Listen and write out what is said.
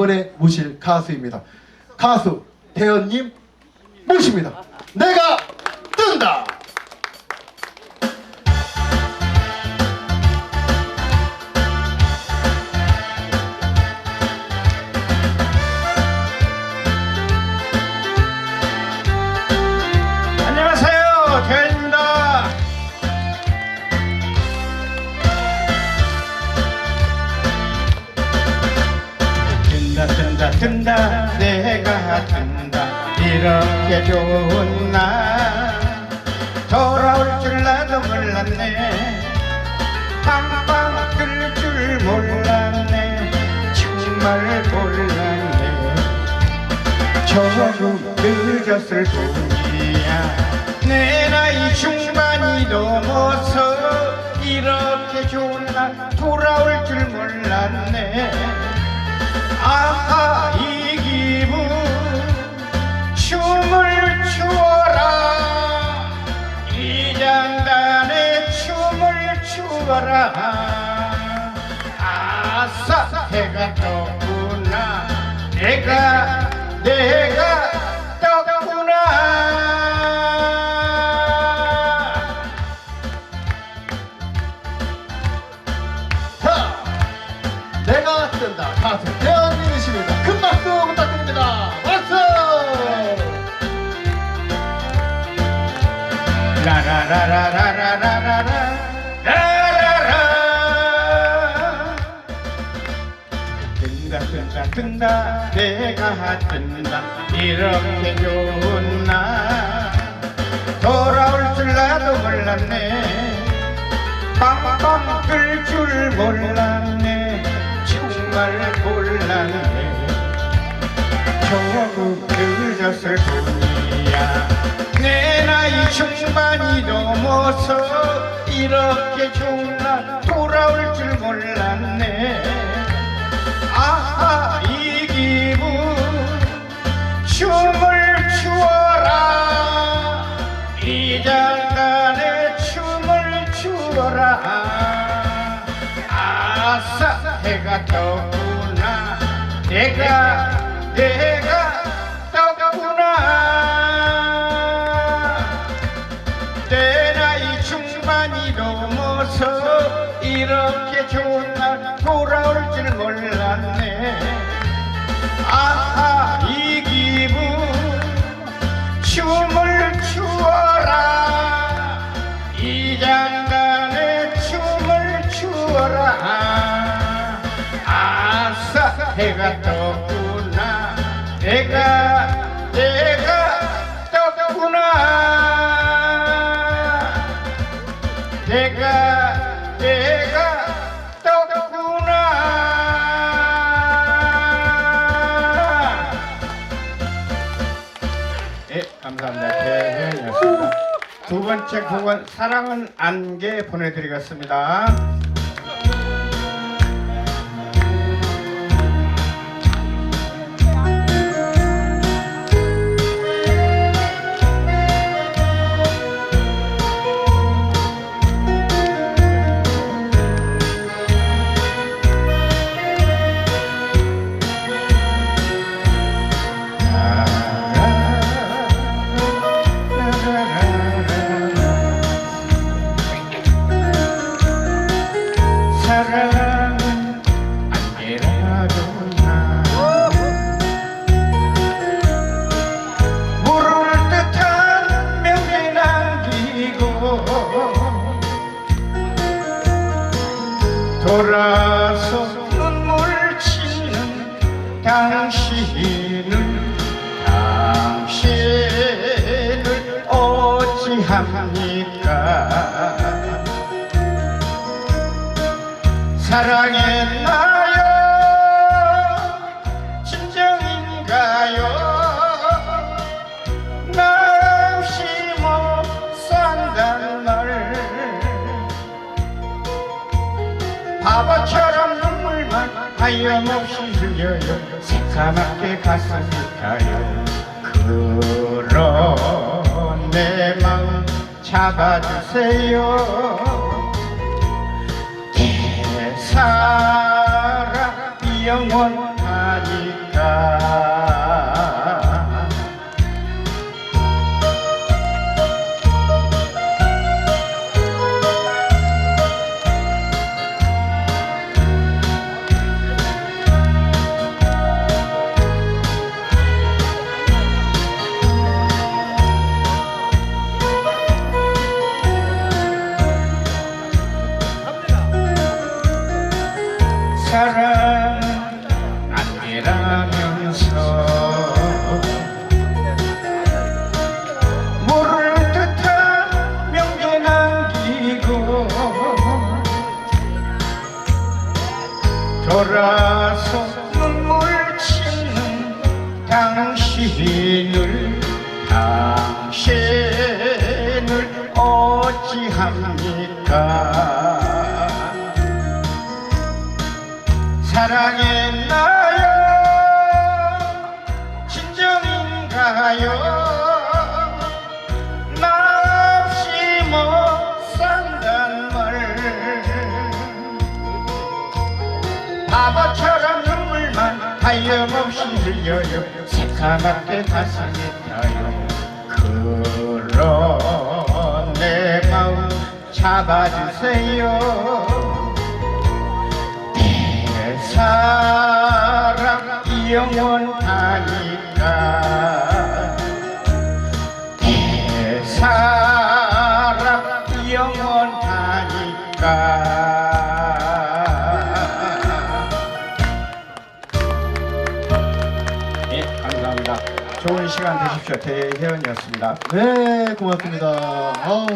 이번에 모실 가수입니다. 가수 태연님 모십니다. 내가 뜬다. 이렇게 좋은 날 돌아올 줄 나도 몰랐네. 빵빵 뜰줄 몰랐네. 정말 몰랐네. 조금 늦었을 뿐이야. 내 나이 중반이 넘어서 이렇게 좋은 날 돌아올 줄 몰랐네. 아하 내가 내가 떴구나. 자 내가 뜬다. 가수 대한민국입니다. 큰 박수 부탁드립니다. 박수! 라라라라라. 뜬다 뜬다 뜬다. 내가 뜬다. 이렇게 좋은 날. 돌아올 줄 나도 몰랐네. 빵빵 뜰줄 몰랐네. 정말 몰랐네. 조금 늦었을 뿐이야. 내 나이 중반이 넘어서 이렇게 좋은 날 돌아올 줄 몰랐네 아하 이 기분 춤을 추어라. 이 장단에 춤을 추어라. 아싸 해가 떴구나. 내가 내가 떴구나. 내 나이 중반이 넘어서 이렇게 좋은 올 줄 몰랐네. 아하 이 기분. 춤을 추어라. 이 장단에 춤을 추어라. 아싸 해가 떴구 두 번째 곡은 사랑은 안개 보내드리겠습니다. 돌아서 눈물 치는 당신을 당신을 어찌합니까? 사랑했 하염없이 흘려요. 새까맣게 가슴이 타요. 그런 내 마음 잡아주세요. 사랑 영원 돌아서 눈물 치는 당신을 당신을 어찌합니까? 사랑했나요? 진정인가요 바보처럼 눈물만 하염없이 흘려요. 새까맣게 가슴이 타요. 그런 내 마음 잡아주세요. 내 사랑 영원하니까 좋은 시간 되십시오. 대혜원이었습니다. 네, 고맙습니다. 아,